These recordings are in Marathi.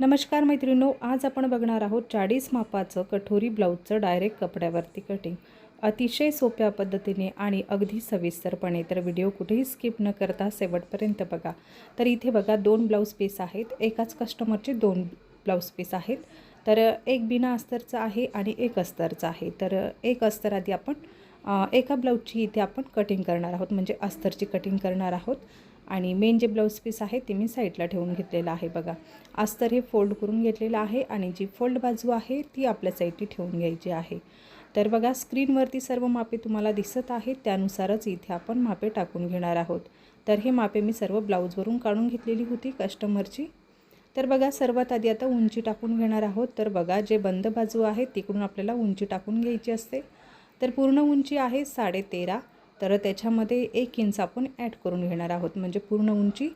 नमस्कार मैत्रिणो आज आपण बघणार आहोत चाळीस मापाचं कठोरी ब्लाऊजचं डायरेक्ट कपड्यावरती कटिंग अतिशय सोप्या पद्धतीने आणि अगदी सविस्तरपणे तर व्हिडिओ कुठेही स्किप न करता शेवटपर्यंत बघा. तर इथे बघा दोन ब्लाऊज पीस आहेत एकाच कस्टमरचे दोन ब्लाऊज पीस आहेत. तर एक बिना अस्तरचं आहे आणि एक अस्तरचं आहे. तर एक अस्तर आधी आपण एका ब्लाऊजची इथे आपण कटिंग करणार आहोत म्हणजे अस्तरची कटिंग करणार आहोत. आणि मेन जे ब्लाऊज पीस आहे ते मी साईडला ठेवून घेतलेलं आहे बघा. अस्तर हे फोल्ड करून घेतलेलं आहे आणि जी फोल्ड बाजू आहे ती आपल्या साईडची ठेवून घ्यायची आहे. तर बघा स्क्रीनवरती सर्व मापे तुम्हाला दिसत आहेत त्यानुसारच इथे आपण मापे टाकून घेणार आहोत. तर हे मापे मी सर्व ब्लाऊजवरून काढून घेतलेली होती कस्टमरची तर बघा सर्वात आधी आता उंची टाकून घेणार आहोत. तर बघा जे बंद बाजू आहे तिकडून आपल्याला उंची टाकून घ्यायची असते. तर पूर्ण उंची आहे साडेतेरा तर त्याच्यामध्ये एक इंच आपण ॲड करून घेणार आहोत. म्हणजे पूर्ण उंची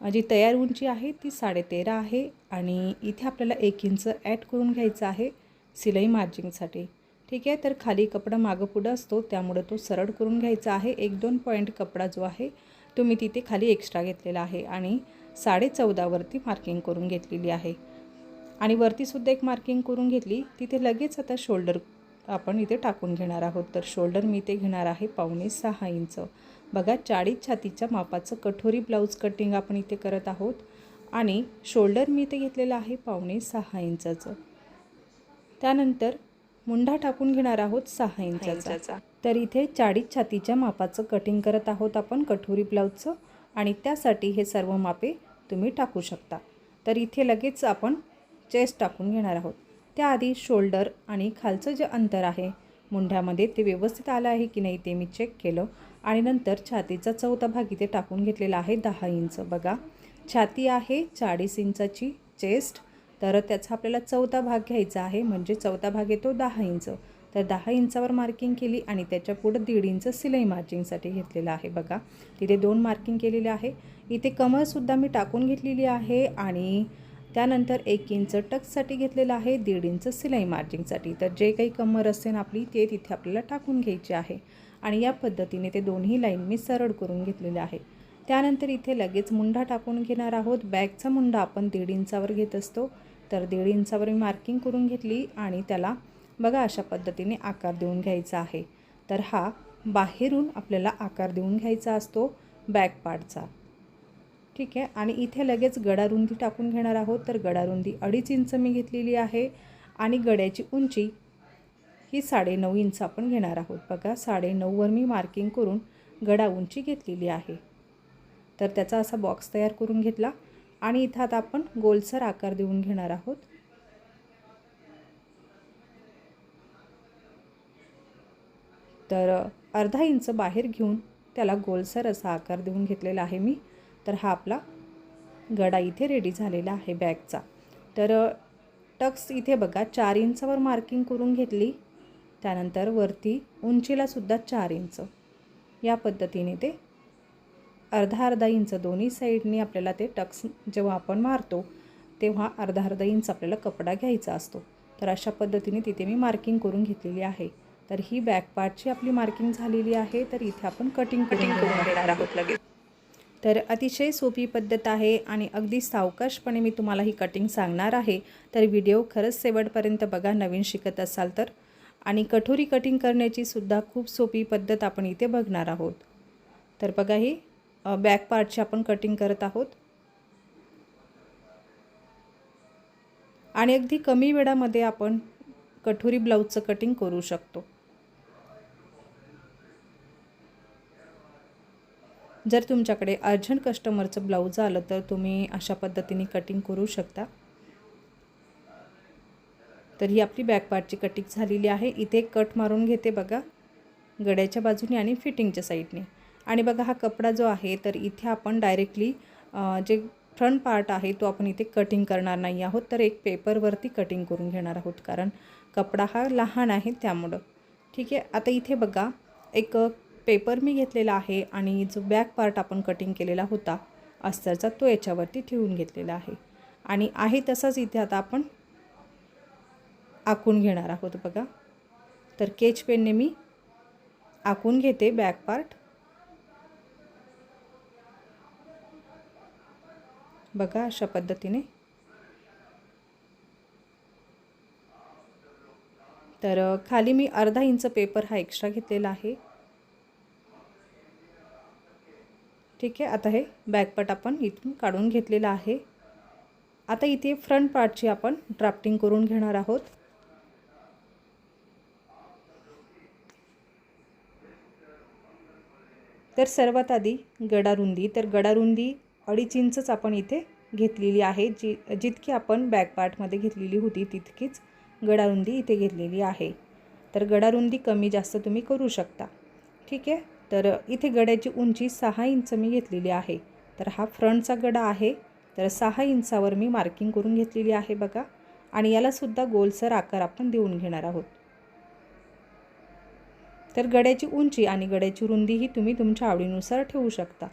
जी तयार उंची आहे ती साडेतेरा आहे आणि इथे आपल्याला एक इंच ॲड करून घ्यायचं आहे सिलाई मार्जिंगसाठी ठीक आहे? तर खाली कपडा मागं पुढं असतो त्यामुळं तो सरळ करून घ्यायचा आहे. एक दोन पॉईंट कपडा जो आहे तो मी तिथे खाली एक्स्ट्रा घेतलेला आहे आणि साडे चौदावरती मार्किंग करून घेतलेली आहे. आणि वरतीसुद्धा एक मार्किंग करून घेतली तिथे लगेच आता शोल्डर आपण इथे टाकून घेणार आहोत. तर शोल्डर मी इथे घेणार आहे पावणे सहा इंच. बघा चाळीस छातीच्या मापाचं कठोरी ब्लाऊज कटिंग आपण इथे करत आहोत. आणि शोल्डर मी इथे घेतलेलं आहे पावणे सहा इंचाचं. त्यानंतर मुंढा टाकून घेणार आहोत सहा इंचाचा. तर इथे चाळीस छातीच्या मापाचं कटिंग करत आहोत आपण कठोरी ब्लाऊजचं. आणि त्यासाठी हे सर्व मापे तुम्ही टाकू शकता. तर इथे लगेच आपण चेस्ट टाकून घेणार आहोत. त्याआधी शोल्डर आणि खालचं जे अंतर आहे मुंढ्यामध्ये ते व्यवस्थित आलं आहे की नाही ते मी चेक केलं आणि नंतर छातीचा चौथा भाग इथे टाकून घेतलेला आहे दहा इंच. बघा छाती आहे चाळीस इंचाची चेस्ट तर त्याचा आपल्याला चौथा भाग घ्यायचा आहे म्हणजे चौथा भाग येतो दहा इंच. तर दहा इंचावर मार्किंग केली आणि त्याच्या पुढं दीड इंच सिलाई मार्किंगसाठी घेतलेलं आहे. बघा तिथे दोन मार्किंग केलेले आहे. इथे कमरसुद्धा मी टाकून घेतलेली आहे आणि त्यानंतर एक इंच टक्ससाठी घेतलेलं आहे दीड इंच सिलाई मार्जिंगसाठी तर जे काही कमर असेल आपली ते तिथे आपल्याला टाकून घ्यायचे आहे. आणि या पद्धतीने ते दोन्ही लाईन मी सरळ करून घेतलेले आहे. त्यानंतर इथे लगेच मुंडा टाकून घेणार आहोत. बॅगचा मुंडा आपण दीड इंचावर घेत असतो. तर दीड इंचावर मी मार्किंग करून घेतली आणि त्याला बघा अशा पद्धतीने आकार देऊन घ्यायचा आहे. तर हा बाहेरून आपल्याला आकार देऊन घ्यायचा असतो बॅक पार्टचा. ठीक आहे. आणि इथे लगेच गडारुंदी टाकून घेणार आहोत. तर गडारुंदी अडीच इंच मी घेतलेली आहे. आणि गड्याची उंची ही साडेनऊ इंच आपण घेणार आहोत. बघा साडेनऊवर मी मार्किंग करून गडा उंची घेतलेली आहे. तर त्याचा असा बॉक्स तयार करून घेतला. आणि इथं आता आपण गोलसर आकार देऊन घेणार आहोत. तर अर्धा इंच बाहेर घेऊन त्याला गोलसर असा आकार देऊन घेतलेला आहे मी. तर हा आपला गडा इथे रेडी झालेला आहे बॅगचा. तर टक्स इथे बघा चार इंचावर मार्किंग करून घेतली. त्यानंतर वरती उंचीलासुद्धा चार इंच. या पद्धतीने ते अर्धा अर्धा इंच दोन्ही साईडने आपल्याला ते टक्स जेव्हा आपण मारतो तेव्हा अर्धा अर्धा इंच आपल्याला कपडा घ्यायचा असतो. तर अशा पद्धतीने तिथे मी मार्किंग करून घेतलेली आहे. तर ही बॅक पार्टची आपली मार्किंग झालेली आहे. तर इथे आपण कटिंग कटिंग करून घेणार आहोत लगेच. तर अतिशय सोपी पद्धत आहे आणि अगदी सावकाशपणे मी तुम्हाला ही कटिंग सांगणार आहे. तर व्हिडिओ खरंच शेवटपर्यंत बघा नवीन शिकत असाल तर. आणि कठोरी कटिंग करण्याची सुद्धा खूप सोपी पद्धत आपण इथे बघणार आहोत. तर बघा ही बॅक पार्टची आपण कटिंग करत आहोत. आणि अगदी कमी वेळामध्ये आपण कठोरी ब्लाऊजचं कटिंग करू शकतो. जर तुमच्याकडे अर्जंट कस्टमरचं ब्लाऊज आलं तर तुम्ही अशा पद्धतीने कटिंग करू शकता. तर ही आपली बॅक पार्टची कटिंग झालेली आहे. इथे कट मारून घेते बघा. गड्याच्या बाजूने आणि फिटिंगच्या साईडने आणि बघा हा कपडा जो आहे तर इथे आपण डायरेक्टली जे फ्रंट पार्ट आहे तो आपण इथे कटिंग करणार नाही आहोत. तर एक पेपरवरती कटिंग करून घेणार आहोत. कारण कपडा हा लहान आहे त्यामुळं. ठीक आहे? आता इथे बघा एक पेपर मी घेतलेला आहे आणि जो बॅक पार्ट आपण कटिंग केलेला होता अस्तरचा तो याच्यावरती ठेवून घेतलेला आहे. आणि आहे तसाच इथे आता आपण आखून घेणार आहोत बघा. तर केच पेनने मी आखून घेते बॅक पार्ट बघा अशा पद्धतीने. तर खाली मी अर्धा इंच पेपर हा एक्स्ट्रा घेतलेला आहे. ठीक आहे आता हे बॅकपार्ट आपण इथून काढून घेतलेला आहे. आता इथे फ्रंट पार्टची आपण ड्राफ्टिंग करून घेणार आहोत. तर सर्वात आधी गडारुंदी तर गडारुंदी अडीच इंचच आपण इथे घेतलेली आहे. जी जितकी आपण बॅकपार्टमध्ये घेतलेली होती तितकीच गडारुंदी इथे घेतलेली आहे. तर गडारुंदी कमी जास्त तुम्ही करू शकता. ठीक आहे? तर इथे गड्याची उंची सहा इंच मी घेतलेली आहे. तर हा फ्रंटचा गडा आहे. तर सहा इंचावर मी मार्किंग करून घेतलेली आहे बघा. आणि यालासुद्धा गोलसर आकार आपण देऊन घेणार आहोत. तर गड्याची उंची आणि गड्याची रुंदीही तुम्ही तुमच्या आवडीनुसार ठेवू शकता.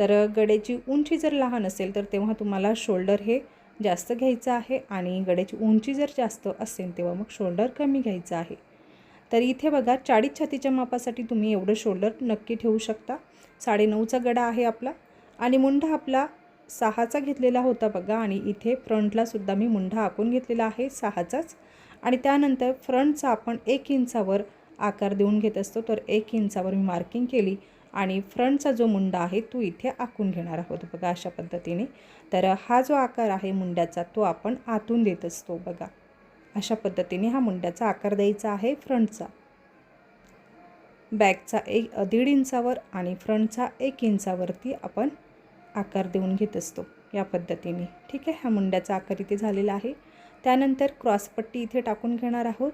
तर गड्याची उंची जर लहान असेल तर तेव्हा तुम्हाला शोल्डर हे जास्त घ्यायचं आहे. आणि गड्याची उंची जर जास्त असेल तेव्हा मग शोल्डर कमी घ्यायचं आहे. तर इथे बघा चाळीस छातीच्या मापासाठी तुम्ही एवढं शोल्डर नक्की ठेवू शकता. साडेनऊचा गडा आहे आपला. आणि मुंढा आपला सहाचा घेतलेला होता बघा आणि इथे फ्रंटलासुद्धा मी मुंढा आखून घेतलेला आहे सहाचाच. आणि त्यानंतर फ्रंटचा आपण एक इंचावर आकार देऊन घेत असतो तर एक इंचावर मी मार्किंग केली. आणि फ्रंटचा जो मुंडा आहे तो इथे आखून घेणार आहोत बघा अशा पद्धतीने. तर हा जो आकार आहे मुंड्याचा तो आपण आतून देत असतो बघा. अशा पद्धतीने हा मुंड्याचा आकार द्यायचा आहे फ्रंटचा. बॅकचा एक दीड इंचावर आणि फ्रंटचा एक इंचावरती आपण आकार देऊन घेत असतो या पद्धतीने. ठीक आहे? हा मुंड्याचा आकार इथे झालेला आहे. त्यानंतर क्रॉसपट्टी इथे टाकून घेणार आहोत.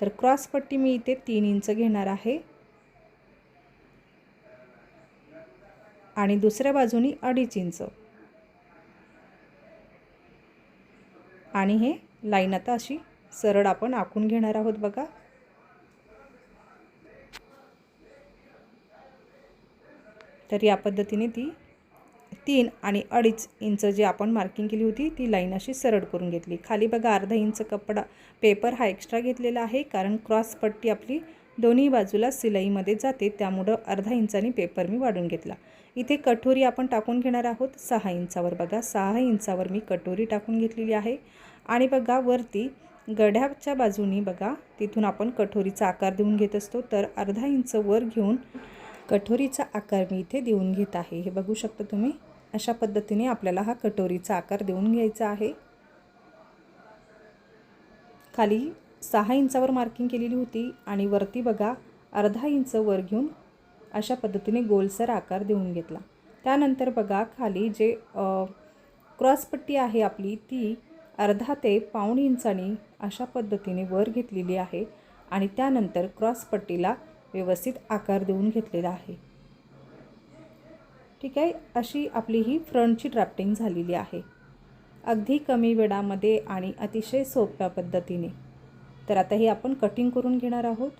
तर क्रॉसपट्टी मी इथे तीन इंच घेणार आहे. आणि दुसऱ्या बाजूनी अडीच इंच. आणि हे लाईन आता अशी सरळ आपण आखून घेणार आहोत बघा. तर या पद्धतीने ती तीन आणि अडीच इंच जी आपण मार्किंग केली होती ती लाईन अशी सरळ करून घेतली. खाली बघा अर्धा इंच कपडा पेपर हा एक्स्ट्रा घेतलेला आहे कारण क्रॉस पट्टी आपली दोन्ही बाजूला सिलाईमध्ये जाते त्यामुळं अर्धा इंचाने पेपर मी वाढून घेतला. इथे कटोरी आपण टाकून घेणार आहोत सहा इंचावर बघा सहा इंचावर मी कटोरी टाकून घेतलेली आहे. आणि बघा वरती गड्याच्या बाजूनी बघा. तिथून आपण कठोरीचा आकार देऊन घेत असतो. तर अर्धा इंच वर घेऊन कठोरीचा आकार मी इथे देऊन घेत आहे. हे बघू शकता तुम्ही. अशा पद्धतीने आपल्याला हा कटोरीचा आकार देऊन घ्यायचा आहे. खाली सहा इंचावर मार्किंग केलेली होती आणि वरती बघा अर्धा इंच वर घेऊन अशा पद्धतीने गोलसर आकार देऊन घेतला. त्यानंतर बघा खाली जे क्रॉसपट्टी आहे आपली ती अर्धा ते पाऊण इंचानी अशा पद्धतीने वर घेतलेली आहे आणि त्यानंतर क्रॉसपट्टीला व्यवस्थित आकार देऊन घेतलेला आहे. ठीक आहे अशी आपली ही फ्रंटची ड्राफ्टिंग झालेली आहे. अगदी कमी वेळामध्ये आणि अतिशय सोप्या पद्धतीने. तर आता हे आपण कटिंग करून घेणार आहोत.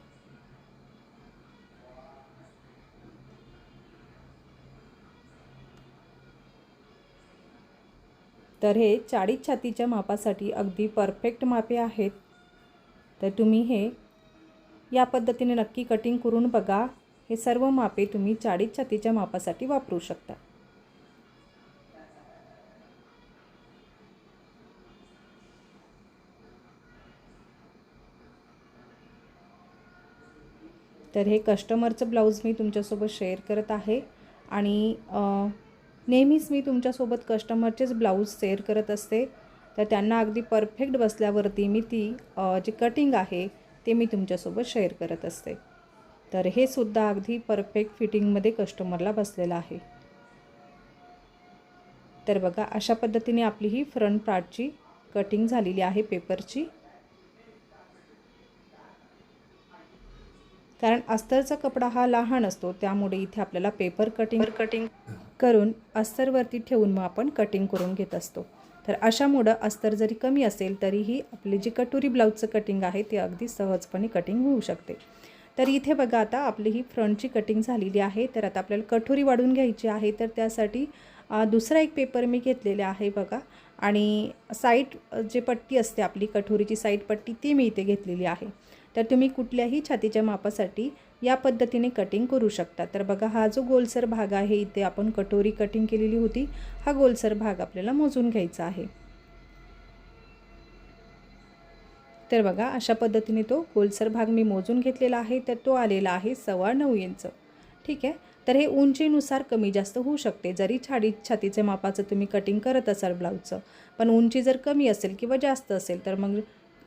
तर हे चाळीस छातीच्या मापासाठी अगदी परफेक्ट मापे आहेत. तर तुम्ही हे या पद्धतीने नक्की कटिंग करून बघा. हे सर्व मापे तुम्ही चाळीस छातीच्या मापासाठी वापरू शकता. तर हे कस्टमरचं ब्लाऊज मी तुमच्यासोबत शेअर करत आहे. आणि नेहमीच मी तुमच्यासोबत कस्टमरचेच ब्लाऊज शेअर करत असते. तर त्यांना अगदी परफेक्ट बसल्यावरती मी ती जी कटिंग आहे ते मी तुमच्यासोबत शेअर करत असते. तर हे सुद्धा अगदी परफेक्ट फिटिंगमध्ये कस्टमरला बसलेलं आहे. तर बघा अशा पद्धतीने आपली ही फ्रंट पार्टची कटिंग झालेली आहे पेपरची कारण अस्तरचा कपडा हा लहान असतो त्यामुळे इथे आपल्याला पेपर कटिंग कटिंग करून अस्तरवरती ठेवून मग आपण कटिंग करून घेत असतो. तर अशामुळं अस्तर जरी कमी असेल तरीही आपली जी कटोरी ब्लाऊजचं कटिंग आहे ते अगदी सहजपणे कटिंग होऊ शकते. तर इथे बघा आता आपली ही फ्रंटची कटिंग झालेली आहे. तर आता आपल्याला कटोरी वाढून घ्यायची आहे. तर त्यासाठी दुसरा एक पेपर मी घेतलेला आहे बघा. आणि साईड जे पट्टी असते आपली कटोरीची साईड पट्टी ती मी इथे घेतलेली आहे. तर तुम्ही कुठल्याही छातीच्या मापासाठी या पद्धतीने कटिंग करू शकता. तर बघा हा जो गोलसर भाग आहे इथे आपण कटोरी कटिंग केलेली होती हा गोलसर भाग आपल्याला मोजून घ्यायचा आहे. तर बघा अशा पद्धतीने तो गोलसर भाग मी मोजून घेतलेला आहे तर तो आलेला आहे सव्वा नऊ इंच. ठीक आहे? तर हे उंचीनुसार कमी जास्त होऊ शकते. जरी छाडी छातीचे मापाचं तुम्ही कटिंग करत असाल ब्लाऊजचं पण उंची जर कमी असेल किंवा जास्त असेल तर मग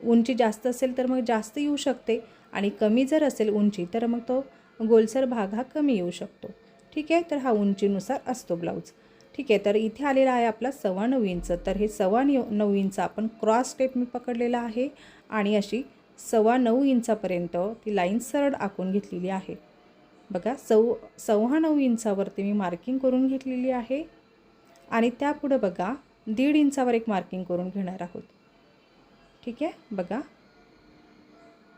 उंची जास्त असेल तर मग जास्त येऊ शकते आणि कमी जर असेल उंची तर मग तो गोलसर भाग हा कमी येऊ शकतो. ठीक आहे? तर हा उंचीनुसार असतो ब्लाऊज. ठीक आहे? तर इथे आलेला आहे आपला सव्वा नऊ इंच. तर हे सव्वा नऊ नऊ इंच आपण क्रॉस स्टेप मी पकडलेला आहे आणि अशी सव्वा नऊ इंचापर्यंत ती लाईन सरळ आखून घेतलेली आहे. बघा सव सव्वा नऊ इंचावरती मी मार्किंग करून घेतलेली आहे आणि त्यापुढं बघा दीड इंचावर एक मार्किंग करून घेणार आहोत. ठीक आहे? बघा.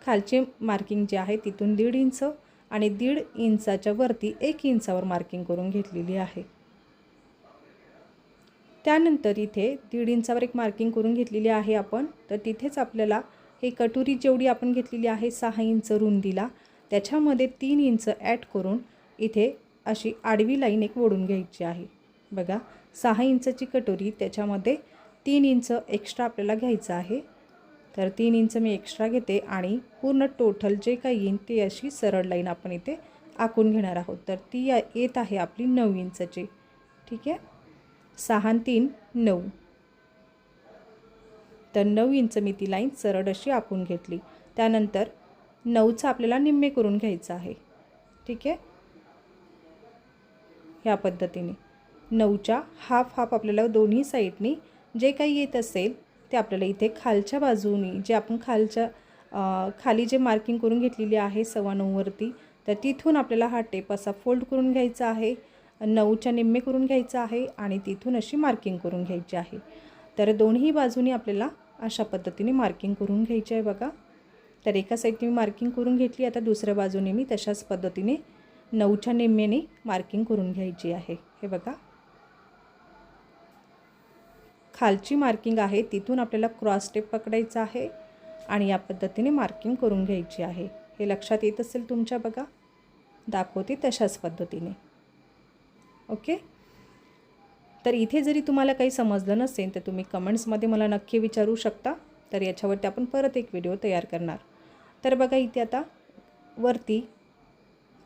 खालचे मार्किंग जे आहे तिथून दीड इंच आणि दीड इंचाच्या वरती एक इंचावर मार्किंग करून घेतलेली आहे. त्यानंतर इथे दीड इंचावर एक मार्किंग करून घेतलेली आहे आपण. तर तिथेच आपल्याला हे कटोरी जेवढी आपण घेतलेली आहे सहा इंच रुंदीला त्याच्यामध्ये तीन इंच ॲड करून इथे अशी आडवी लाईन एक ओढून घ्यायची आहे. बघा सहा इंचची कटोरी त्याच्यामध्ये तीन इंच एक्स्ट्रा आपल्याला घ्यायचं आहे. तर तीन इंच मी एक्स्ट्रा घेते आणि पूर्ण टोटल जे काही येईन ते अशी सरळ लाईन आपण इथे आखून घेणार आहोत. तर ती येत आहे आपली नऊ इंचची. ठीक आहे? सहा तीन नऊ. तर नऊ इंच मी ती लाईन सरळ अशी आखून घेतली. त्यानंतर नऊचं आपल्याला निम्मे करून घ्यायचं आहे. ठीक आहे? ह्या पद्धतीने. नऊच्या हाफ हाफ आपल्याला दोन्ही साईडनी जे काही येत असेल ते आपल्याला इथे खालच्या बाजूनी जे आपण खालच्या खाली जे मार्किंग करून घेतलेली आहे सव्वा नऊवरती तर तिथून आपल्याला हा टेप असा फोल्ड करून घ्यायचा आहे नऊच्या निम्मे करून घ्यायचा आहे आणि तिथून अशी मार्किंग करून घ्यायची आहे. तर दोन्ही बाजूनी आपल्याला अशा पद्धतीने मार्किंग करून घ्यायची आहे बघा. तर एका साईडने मी मार्किंग करून घेतली आता दुसऱ्या बाजूने मी तशाच पद्धतीने नऊच्या निम्मेने मार्किंग करून घ्यायची आहे. हे बघा. खालची मार्किंग आहे तिथून आपल्याला क्रॉस स्टेप पकडायचा आहे आणि या पद्धतीने मार्किंग करून घ्यायची आहे. हे लक्षात येत असेल तुमच्या बघा. दाखवते तशाच पद्धतीने. ओके? तर इथे जरी तुम्हाला काही समजलं नसेल तर तुम्ही कमेंट्समध्ये मला नक्की विचारू शकता. तर याच्यावरती आपण परत एक व्हिडिओ तयार करणार. तर बघा इथे आता वरती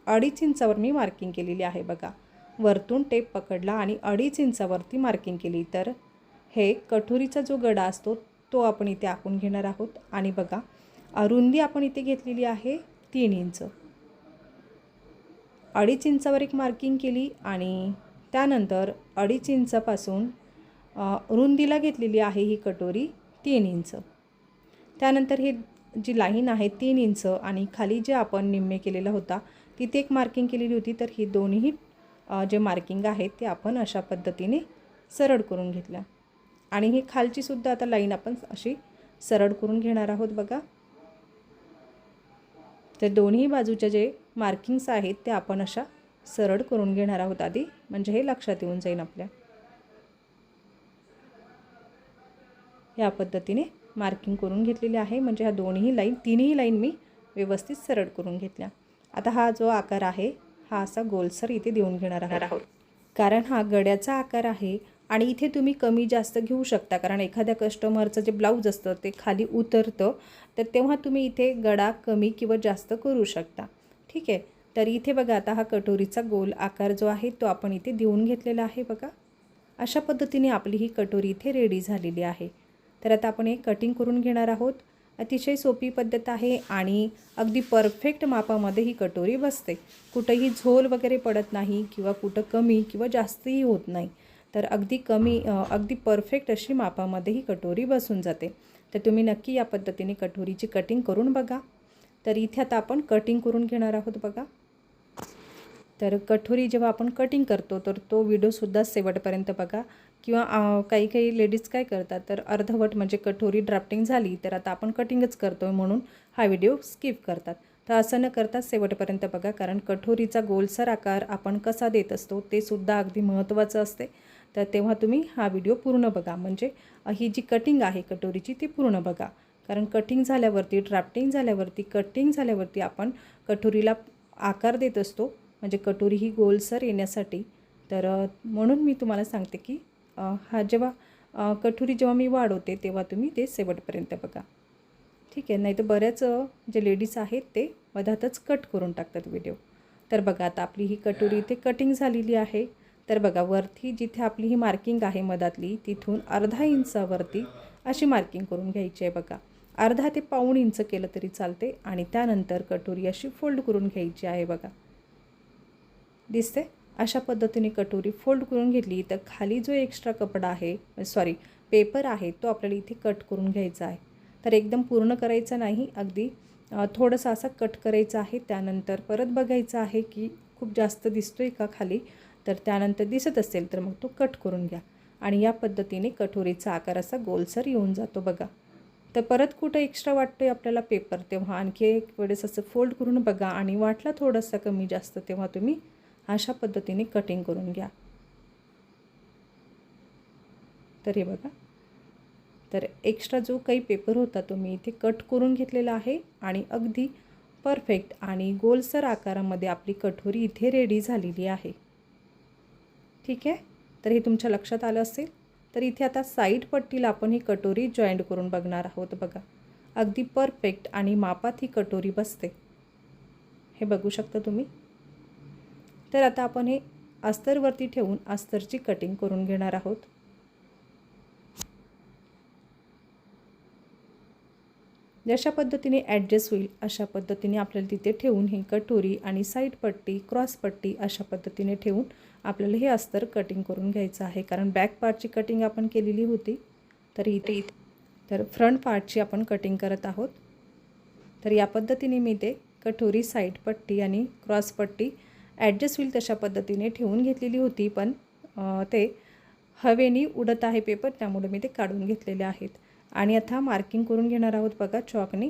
अडीच इंचावर मी मार्किंग केलेली आहे बघा. वरतून टेप पकडला आणि अडीच इंचावरती मार्किंग केली. तर हे कठोरीचा जो गडा असतो तो आपण इथे आखून घेणार आहोत. आणि बघा अरुंदी आपण इथे घेतलेली आहे तीन इंच. अडीच इंचावर एक मार्किंग केली आणि त्यानंतर अडीच इंचापासून रुंदीला घेतलेली आहे ही कटोरी तीन इंच. त्यानंतर हे जी लाईन आहे तीन इंच आणि खाली जे आपण निम्मे केलेला होता तिथे एक मार्किंग केलेली होती तर ही दोन्ही जे मार्किंग आहेत ते आपण अशा पद्धतीने सरळ करून घेतल्या. आणि ही खालची सुद्धा आता लाईन आपण अशी सरळ करून घेणार आहोत बघा. तर दोन्ही बाजूच्या जे मार्किंग्स आहेत ते आपण अशा सरळ करून घेणार आहोत आधी. म्हणजे हे लक्षात येऊन जाईल आपल्या. या पद्धतीने मार्किंग करून घेतलेली आहे. म्हणजे ह्या दोन्ही लाईन तिन्ही लाईन मी व्यवस्थित सरळ करून घेतल्या. आता हा जो आकार आहे हा असा गोलसर इथे देऊन घेणार आहोत. कारण हा गड्याचा आकार आहे आणि इथे तुम्ही कमी जास्त घेऊ शकता कारण एखाद्या कस्टमरचं जे ब्लाऊज असतं ते खाली उतरतं तर तेव्हा तुम्ही इथे गडा कमी किंवा जास्त करू शकता. ठीक आहे? तर इथे बघा आता हा कटोरीचा गोल आकार जो आहे तो आपण इथे देऊन घेतलेला आहे बघा. अशा पद्धतीने आपली ही कटोरी इथे रेडी झालेली आहे. तर आता आपण हे कटिंग करून घेणार आहोत. अतिशय सोपी पद्धत आहे आणि अगदी परफेक्ट मापामध्ये ही कटोरी बसते. कुठंही झोल वगैरे पडत नाही किंवा कुठं कमी किंवा जास्तही होत नाही. तर अगदी कमी अगदी परफेक्ट अशी मापामध्ये ही कटोरी बसून जाते. तर तुम्ही नक्की या पद्धतीने कटोरीची कटिंग करून बघा. तर इथे आता आपण कटिंग करून घेणार आहोत बघा. तर कठोरी जेव्हा आपण कटिंग करतो तर तो व्हिडिओसुद्धा शेवटपर्यंत बघा. किंवा काही काही लेडीज काय करतात तर अर्धवट म्हणजे कठोरी ड्राफ्टिंग झाली तर आता आपण कटिंगच करतो आहे म्हणून हा व्हिडिओ स्किप करतात. तर असं न करता शेवटपर्यंत बघा कारण कठोरीचा गोलसर आकार आपण कसा देत असतो ते सुद्धा अगदी महत्त्वाचं असते. तर तेव्हा तुम्ही हा व्हिडिओ पूर्ण बघा. म्हणजे ही जी कटिंग आहे कटोरीची ती पूर्ण बघा. कारण कटिंग झाल्यावरती ड्राफ्टिंग झाल्यावरती कटिंग झाल्यावरती आपण कटोरीला आकार देत असतो. म्हणजे कटोरी ही गोलसर येण्यासाठी. तर म्हणून मी तुम्हाला सांगते की हा जेव्हा कटोरी जेव्हा मी वाढवते तेव्हा तुम्ही ते शेवटपर्यंत बघा. ठीक आहे? नाही तर बऱ्याच जे लेडीज आहेत ते मधातच कट करून टाकतात व्हिडिओ तर बघा आता आपली ही कटोरी इथे कटिंग झालेली आहे. तर बघा वरती जिथे आपली ही मार्किंग आहे मधातली तिथून अर्धा इंचावरती अशी मार्किंग करून घ्यायची आहे बघा. अर्धा ते पाऊण इंच केलं तरी चालते आणि त्यानंतर कटोरी अशी फोल्ड करून घ्यायची आहे बघा. दिसते अशा पद्धतीने कटोरी फोल्ड करून घेतली तर खाली जो एक्स्ट्रा कपडा आहे सॉरी पेपर आहे तो आपल्याला इथे कट करून घ्यायचा आहे. तर एकदम पूर्ण करायचा नाही अगदी थोडंसं असा कट करायचा आहे. त्यानंतर परत बघायचं आहे की खूप जास्त दिसतोय का खाली? तर त्यानंतर दिसत असेल तर मग तो कट करून घ्या. आणि या पद्धतीने कठोरीचा आकार असा गोलसर येऊन जातो बघा. तर परत कुठं एक्स्ट्रा वाटतोय आपल्याला पेपर तेव्हा आणखी एक वेळेस असं फोल्ड करून बघा आणि वाटला थोडासा कमी जास्त तेव्हा तुम्ही अशा पद्धतीने कटिंग करून घ्या. तर हे बघा. तर एक्स्ट्रा जो काही पेपर होता तो मी इथे कट करून घेतलेला आहे आणि अगदी परफेक्ट आणि गोलसर आकारामध्ये आपली कठोरी इथे रेडी झालेली आहे. ठीक आहे? तर हे तुमच्या लक्षात आलं असेल? तर इथे आता साईड पट्टीला आपण ही कटोरी जॉईंट करून बघणार आहोत बघा. अगदी परफेक्ट आणि मापात ही कटोरी बसते. हे बघू शकता तुम्ही? तर आता आपण हे अस्तरवरती ठेवून अस्तरची कटिंग करून घेणार आहोत. जशा पद्धतीने ॲडजस्ट होईल अशा पद्धतीने आपल्याला तिथे ठेवून ही कटोरी आणि साईड पट्टी क्रॉस पट्टी अशा पद्धतीने ठेवून आपल्याला हे अस्तर कटिंग करून घ्यायचं आहे. कारण बॅक पार्टची कटिंग आपण केलेली होती तर इथे तर फ्रंट पार्टची आपण कटिंग करत आहोत. तर या पद्धतीने मी ते कटोरी साईड पट्टी आणि क्रॉस पट्टी ॲडजस्ट होईल तशा पद्धतीने ठेवून घेतलेली होती. पण ते हवेनी उडत आहे पेपर त्यामुळे मी ते काढून घेतलेले आहेत. आणि आता मार्किंग करून घेणार आहोत बघा चॉकने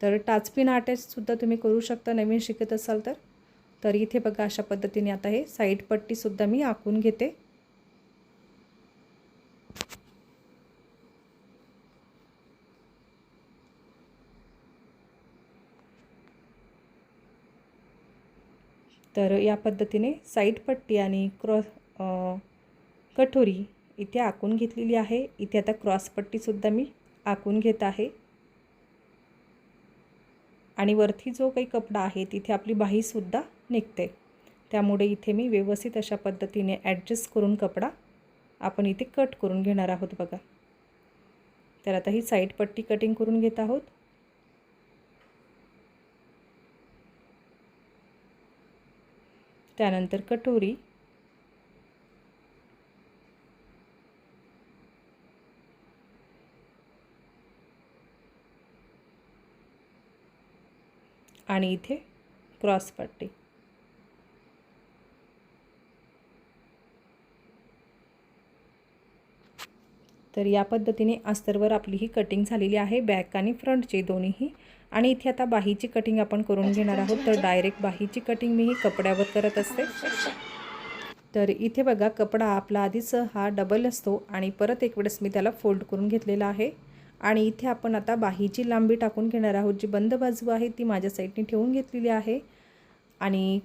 तर टाचपिन आर्टेस्टसुद्धा तुम्ही करू शकता नवीन शिकत असाल तर. तर इथे बघा अशा पद्धतीने आता हे साईड पट्टीसुद्धा मी आखून घेते. तर या पद्धतीने साईड पट्टी आणि क्रॉस कठोरी इथे आखून घेतलेली आहे. इथे आता क्रॉस पट्टीसुद्धा मी आखून घेत आहे. आणि वरती जो काही कपडा आहे तिथे आपली बाहीसुद्धा निघते. त्यामुळे इथे मी व्यवस्थित अशा पद्धतीने ॲडजस्ट करून कपडा आपण इथे कट करून घेणार आहोत बघा. तर आता ही साईड पट्टी कटिंग करून घेत आहोत. त्यानंतर कटोरी आणि इथे क्रॉस पट्टी. तर या पद्धतीने अस्तरवर आपली ही कटिंग झालेली आहे. बॅक आणि फ्रंटची दोन्हीही. आणि इथे आता बाहीची कटिंग आपण करून घेणार आहोत. तर डायरेक्ट बाहीची कटिंग मी ही कपड्यावर करत असते. तर इथे बघा कपडा आपला आधीच हा डबल असतो आणि परत एक वेळेस मी त्याला फोल्ड करून घेतलेला आहे. आणि इथे आपण आता बाहीची लांबी टाकून घेणार आहोत. जी बंद बाजू आहे ती माझ्या साईडने ठेवून घेतलेली आहे. आणि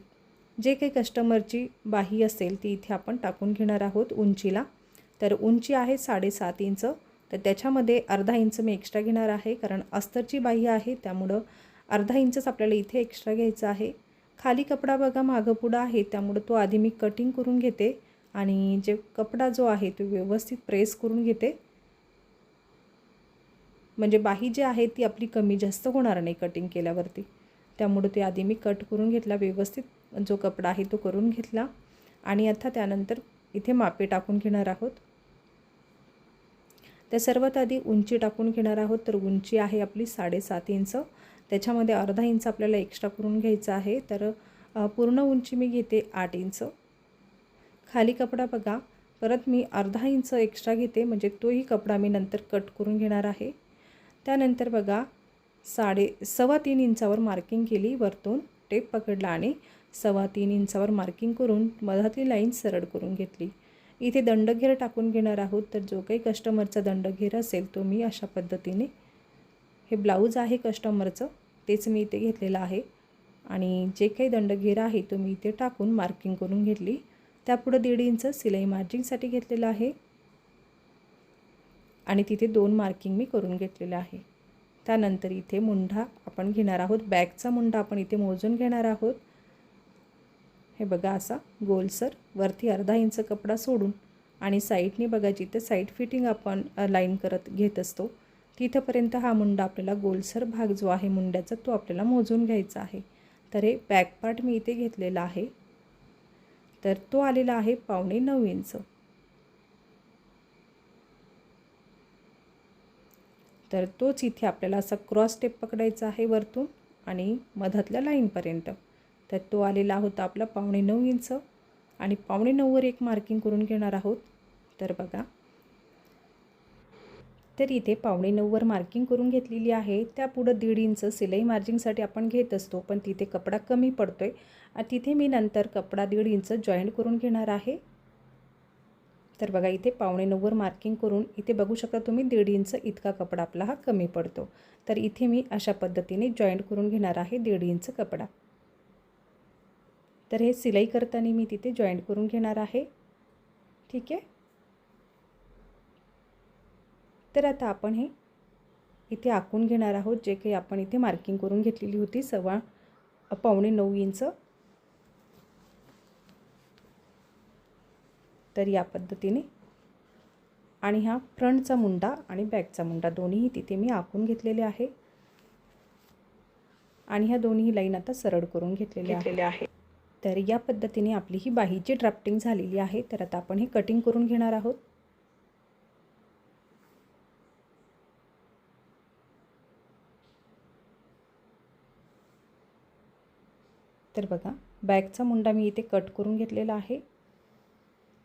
जे काही कस्टमरची बाही असेल ती इथे आपण टाकून घेणार आहोत उंचीला. तर उंची आहे साडेसात इंच. तर त्याच्यामध्ये अर्धा इंच मी एक्स्ट्रा घेणार आहे कारण अस्तरची बाही आहे त्यामुळं अर्धा इंचच आपल्याला इथे एक्स्ट्रा घ्यायचं आहे. खाली कपडा बघा मागं पुढं आहे त्यामुळं तो आधी मी कटिंग करून घेते. आणि जे कपडा जो आहे तो व्यवस्थित प्रेस करून घेते. म्हणजे बाही जी आहे ती आपली कमी जास्त होणार नाही कटिंग केल्यावरती. त्यामुळे ते आधी मी कट करून घेतला व्यवस्थित जो कपडा आहे तो करून घेतला आणि आता त्यानंतर इथे मापे टाकून घेणार आहोत. त्या सर्वात आधी उंची टाकून घेणार आहोत. तर उंची आहे आपली साडेसात इंच. त्याच्यामध्ये अर्धा इंच आपल्याला एक्स्ट्रा करून घ्यायचा आहे. तर पूर्ण उंची मी घेते आठ इंच. खाली कपडा बघा. परत मी अर्धा इंच एक्स्ट्रा घेते. म्हणजे तोही कपडा मी नंतर कट करून घेणार आहे. त्यानंतर बघा साडे सव्वा तीन इंचावर मार्किंग केली वरतून टेप पकडला आणि सव्वा तीन इंचावर मार्किंग करून मधातली लाईन सरळ करून घेतली. इथे दंडघेर टाकून घेणार आहोत तर जो काही कस्टमरचा दंडघेर असेल तो मी अशा पद्धतीने हे ब्लाऊज आहे कस्टमरचं तेच मी इथे घेतलेलं आहे. आणि जे काही दंडघेर आहे तो मी इथे टाकून मार्किंग करून घेतली. त्यापुढं दीड इंच सिलाई मार्जिंगसाठी घेतलेलं आहे. आणि तिथे दोन मार्किंग मी करून घेतलेलं आहे. त्यानंतर इथे मुंढा आपण घेणार आहोत. बॅगचा मुंढा आपण इथे मोजून घेणार आहोत. हे बघा असा गोलसर वरती अर्धा इंच कपडा सोडून आणि साईडने बघा जिथे साईड फिटिंग आपण लाईन करत घेत असतो तिथंपर्यंत हा मुंडा आपल्याला गोलसर भाग जो आहे मुंड्याचा तो आपल्याला मोजून घ्यायचा आहे. तर हे बॅक पार्ट मी इथे घेतलेला आहे. तर तो आलेला आहे पावणे नऊ इंच. तर तोच इथे आपल्याला असा क्रॉस टेप पकडायचा आहे वरतून आणि मधातल्या लाईनपर्यंत तर तो आलेला होता आपला पावणे नऊ इंच आणि पावणे नऊवर एक मार्किंग करून घेणार आहोत. तर बघा. तर इथे पावणे नऊवर मार्किंग करून घेतलेली आहे. त्यापुढं दीड इंच सिलाई मार्जिंगसाठी आपण घेत असतो पण तिथे कपडा कमी पडतो आहे तिथे मी नंतर कपडा दीड इंच जॉईंट करून घेणार आहे. तर बघा इथे पावणे नऊवर मार्किंग करून इथे बघू शकता तुम्ही दीड इंच इतका कपडा आपला हा कमी पडतो. तर इथे मी अशा पद्धतीने जॉईंट करून घेणार आहे दीड इंच कपडा. तर हे सिलाई करताना मी तिथे जॉईंट करून घेणार आहे. ठीक आहे? तर आता आपण हे इथे आखून घेणार आहोत जे काही आपण इथे मार्किंग करून घेतलेली होती सव्वा पावणे नऊ इंच तर या पद्धतीने. आणि हा फ्रंटचा मुंडा आणि बॅकचा मुंडा दोन्हीही तिथे मी आखून घेतलेले आहे. आणि ह्या दोन्ही लाईन आता सरळ करून घेतलेले आहे तर या पद्धतीने आपली ही बाहीची ड्राफ्टिंग झालेली आहे. तर आता आपण हे कटिंग करून घेणार आहोत. तर बघा बॅगचा मुंडा मी इथे कट करून घेतलेला आहे.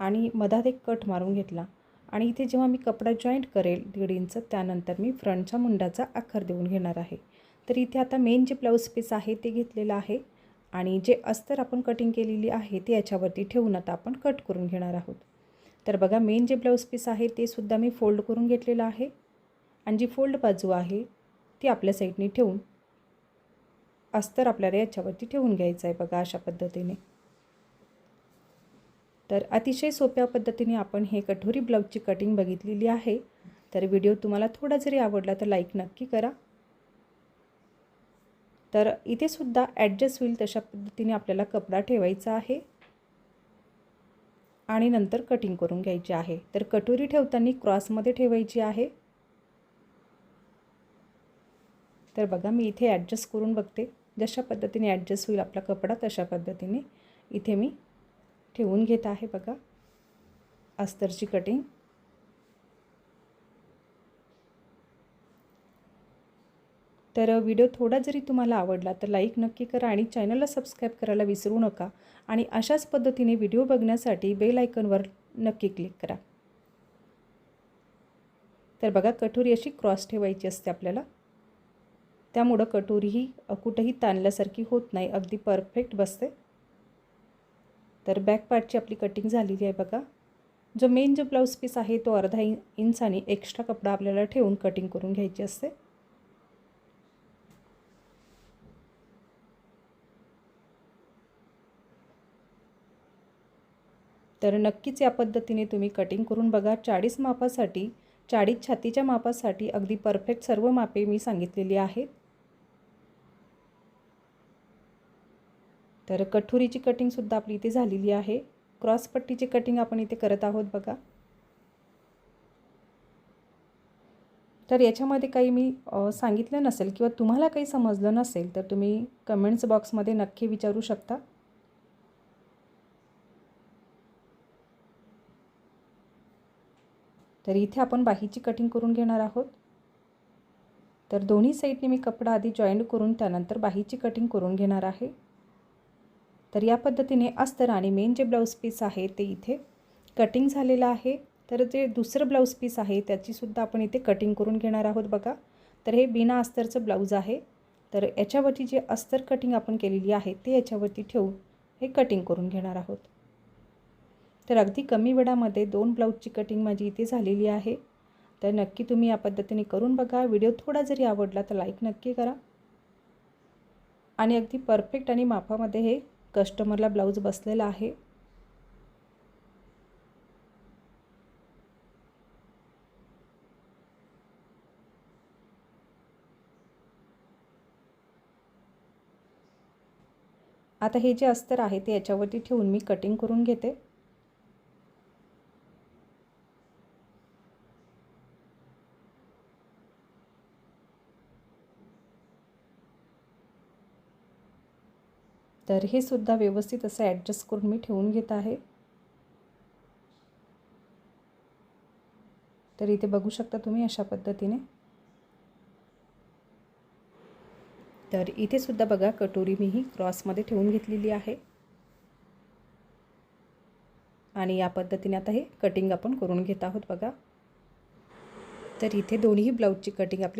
आणि मधात एक कट मारून घेतला. आणि इथे जेव्हा मी कपडा जॉईंट करेल दीड इंच त्यानंतर मी फ्रंटच्या मुंडाचा आकार देऊन घेणार आहे. तर इथे आता मेन जे ब्लाऊज पीस आहे ते घेतलेलं आहे. आणि जे अस्तर आपण कटिंग केलेली आहे ते याच्यावरती ठेवून आता आपण कट करून घेणार आहोत. तर बघा मेन जे ब्लाऊज पीस आहे ते सुद्धा मी फोल्ड करून घेतलेलं आहे. आणि जी फोल्ड बाजू आहे ती आपल्या साईडने ठेवून अस्तर आपल्याला याच्यावरती ठेवून घ्यायचं आहे बघा अशा पद्धतीने. तर अतिशय सोप्या पद्धतीने आपण हे कठोरी ब्लाऊजची कटिंग बघितलेली आहे. तर व्हिडिओ तुम्हाला थोडा जरी आवडला तर लाईक नक्की करा. तर इथे सुद्धा ॲडजस्ट होईल तशा पद्धतीने आपल्याला कपडा ठेवायचा आहे. आणि नंतर कटिंग करून घ्यायची आहे. तर कटोरी ठेवताना क्रॉसमध्ये ठेवायची आहे. तर बघा मी इथे ॲडजस्ट करून बघते. जशा पद्धतीने ॲडजस्ट होईल आपला कपडा तशा पद्धतीने. इथे मी ठेवून घेत आहे बघा. अस्तरची कटिंग तर व्हिडिओ थोडा जरी तुम्हाला आवडला तर लाईक नक्की करा आणि चॅनलला सबस्क्राईब करायला विसरू नका. आणि अशाच पद्धतीने व्हिडिओ बघण्यासाठी बेल आयकनवर नक्की क्लिक करा. तर बघा कटोरी अशी क्रॉस ठेवायची असते आपल्याला. त्यामुळं कटोरी ही कुठंही ताणल्यासारखी होत नाही. अगदी परफेक्ट बसते. तर बॅक पार्टची आपली कटिंग झालेली आहे बघा. जो मेन जो ब्लाऊज पीस आहे तो अर्धा इन आणि एक्स्ट्रा कपडा आपल्याला ठेवून कटिंग करून घ्यायची असते. तर नक्कीच या पद्धतीने तुम्ही कटिंग करून बघा. चाळीस मापासाठी चाळीस छातीच्या मापासाठी अगदी परफेक्ट सर्व मापे मी सांगितलेली आहेत. तर कठोरीची कटिंगसुद्धा आपली इथे झालेली आहे. क्रॉसपट्टीची कटिंग आपण इथे करत आहोत बघा. तर याच्यामध्ये काही मी सांगितलं नसेल किंवा तुम्हाला काही समजलं नसेल तर तुम्ही कमेंट्स बॉक्समध्ये नक्की विचारू शकता. तर इथे आपण बाहीची कटिंग करून घेणार आहोत. तर दोन्ही साईडने मी कपडा आधी जॉईंट करून त्यानंतर बाहीची कटिंग करून घेणार आहे. तर या पद्धतीने अस्तर आणि मेन जे ब्लाऊज पीस आहे ते इथे कटिंग झालेलं आहे. तर जे दुसरं ब्लाऊज पीस आहे त्याचीसुद्धा आपण इथे कटिंग करून घेणार आहोत बघा. तर हे बिना अस्तरचं ब्लाऊज आहे. तर याच्यावरती जे अस्तर कटिंग आपण केलेली आहे ते याच्यावरती ठेवून हे कटिंग करून घेणार आहोत. तर अगदी कमी वेळामध्ये दोन ब्लाऊजची कटिंग माझी इथे झालेली आहे. तर नक्की तुम्ही या पद्धतीने करून बघा. व्हिडिओ थोडा जरी आवडला तर लाईक नक्की करा. आणि अगदी परफेक्ट आणि मापामध्ये हे कस्टमरला ब्लाऊज बसलेला आहे. आता हे जे अस्तर आहे ते याच्यावरती ठेवून मी कटिंग करून घेते. तर हे सुद्धा व्यवस्थित असं ॲडजस्ट करून मी ठेवून घेत आहे. तर इथे बघू शकता तुम्ही अशा पद्धतीने. तर इथे सुद्धा बघा कटोरी मी ही क्रॉसमध्ये ठेवून घेतलेली आहे. आणि या पद्धतीने आता हे कटिंग आपण करून घेत आहोत बघा. तर इथे दोन्ही ब्लाऊजची कटिंग आपली